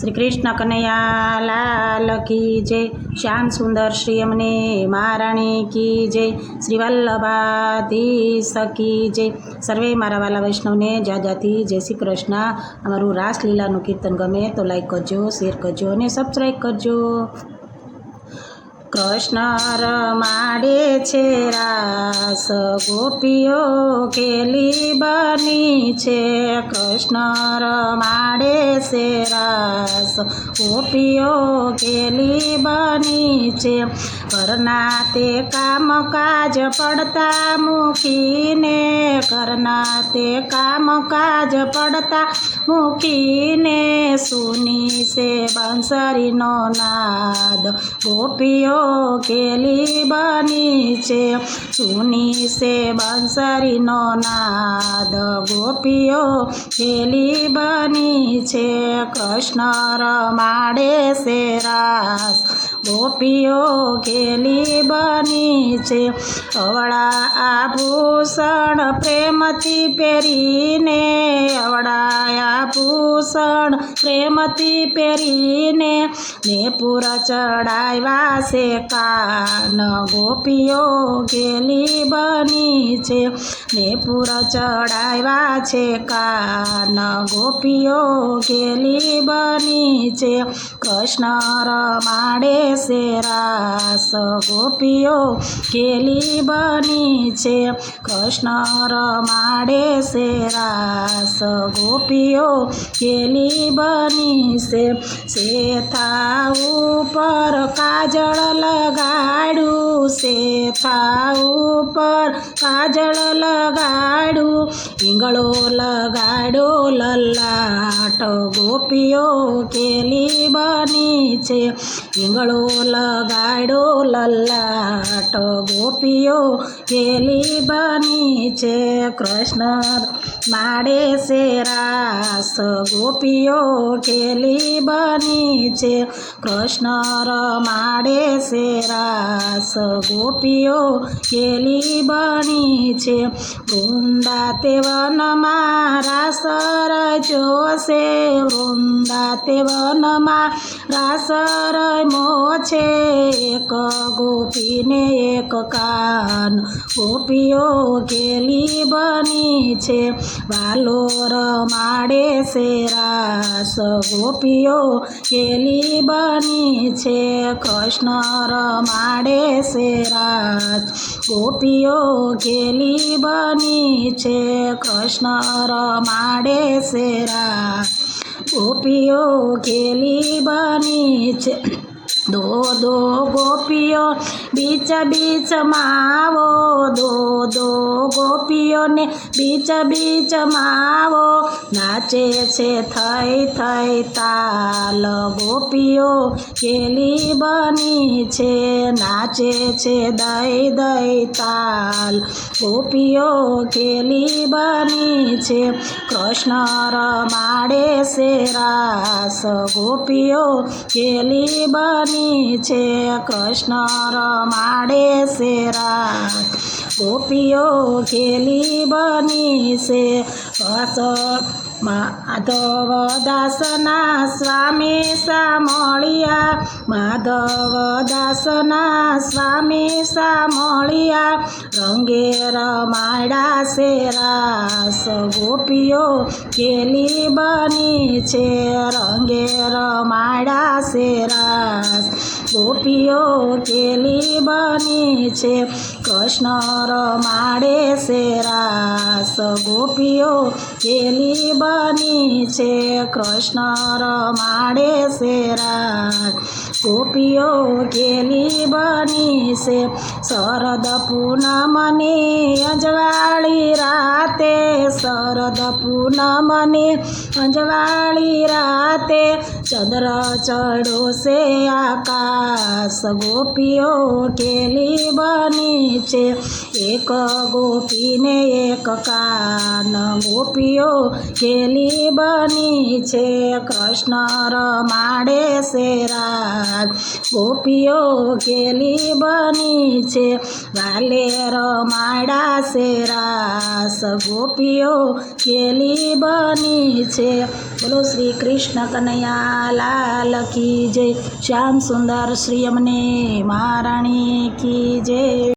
શ્રી કૃષ્ણ કનૈયા લાલ કી જય. શ્યામ સુંદર શ્રી અમને મહારાણી કી જય. શ્રી વલ્લભાધીશ કી જય. સર્વે મારા વાલા વૈષ્ણવને જાજાથી જય શ્રી કૃષ્ણ. અમારું રાસલીલાનું કીર્તન ગમે તો લાઈક કરજો શેર કરજો અને સબસ્ક્રાઈબ કરજો. કૃષ્ણ રમાડે છે રાસ, ગોપીઓ કેલી બની છે. કૃષ્ણ રમાડે છે રાસ ગોપીઓ કેલી બની છે ઘરના તે કામ કાજ પડતા મૂકીને ઘરના તે કામ કાજ પડતા મૂકીને, સુની સે બંસરીનો નાદ, ગોપીઓ કેલી બની છે. સુની સે બંસરીનો નાદ, ગોપીઓ કેલી બની છે. કૃષ્ણ રમાડે છે રાસ ગોપીઓ કેલી બની છે. અવળા આભૂષણ પ્રેમથી પહેરીને અવળા આભૂષણ પ્રેમથી પહેરીને ને પૂરા ચડાવ્યા છે. કાન ગોપીઓ ગેલી બની છે. ને પૂરા ચડાવ્યા છે. કાન ગોપીઓ ગેલી બની છે. કૃષ્ણ રમાડે છે રાસ ગોપીઓ ગેલી બની છે. કૃષ્ણ રમાડે શેરા ગોપીઓ ગેલી બની છે. શેથા ઉપર કાજળ લગાડું, શેથા ઉપર કાજળ લગાડું, ઈંગળો લગાડો, લલાટ ગોપીઓ કેલી બની છે. ઈંગળો લગાડો લલ્લાટ ગોપીઓ કેલી બની છે કૃષ્ણ માડે છે રાસ ગોપીઓ કેલી બની છે કૃષ્ણ માડે છે રાસ ગોપીઓ કેલી બની છે વૃંદા તે વનમાં રાસ જોશે વૃંદા તે વનમાં રાસ રમો છે એક ગોપીને એક કાન. ગોપીઓ કેલી બની છે, વાલો રમાડે છે રાસ. ગોપીઓ કેલી બની છે, કૃષ્ણ રમાડે છે રાસ. ગોપીઓ કેલી બની છે, કૃષ્ણ રમાડે છે રાસ. ગોપીઓ કેલી બની છે. દો દો ગોપીઓ બીચ બીચમાં આવો દો દો ગોપીઓને બીચ બીચમાં આવો નાચે છે થઈ થઈ તાલ, ગોપીઓ કેલી બની છે, નાચે છે દઈ દઈ તાલ, ગોપીઓ કેલી બની છે, કૃષ્ણ રમાડે છે રાસ, ગોપીઓ કેલી બની છે, કૃષ્ણ રમાડે છે રાસ. ગોપીઓ કેલી બની છે. બસ માધવ દાસના સ્વામી સામળિયા માધવ દાસના સ્વામી સામળિયા રંગે રમાડા છે રાસ. ગોપીઓ કેલી બની છે. રંગે રમાડા છે રાસ. ગોપીઓ કેલી બની છે. કૃષ્ણ રમાડે છે રાસ ગોપીઓ કેલી બની છે. કૃષ્ણ રમાડે છે રાસ ગોપીઓ કેલી બની છે. શરદ પૂનમની અજવાળી રાતે શરદ પૂનમની અજવાળી રાતે, ચંદ્ર ચડો છે આકાશ ગોપીઓ કેલી બની છે. એક ગોપીને એક કાન ગોપીઓ કેલી બની છે. કૃષ્ણ રમાડે છે રાત ગોપીઓ કેલી બની છે વાલે રમાડા છે રાસ. ગોપીઓ કેલી બની છે. બોલો શ્રી કૃષ્ણ કનૈયા લાલ કી જય. શ્યામ સુંદર શ્રી અમને મહારાણી કી જય.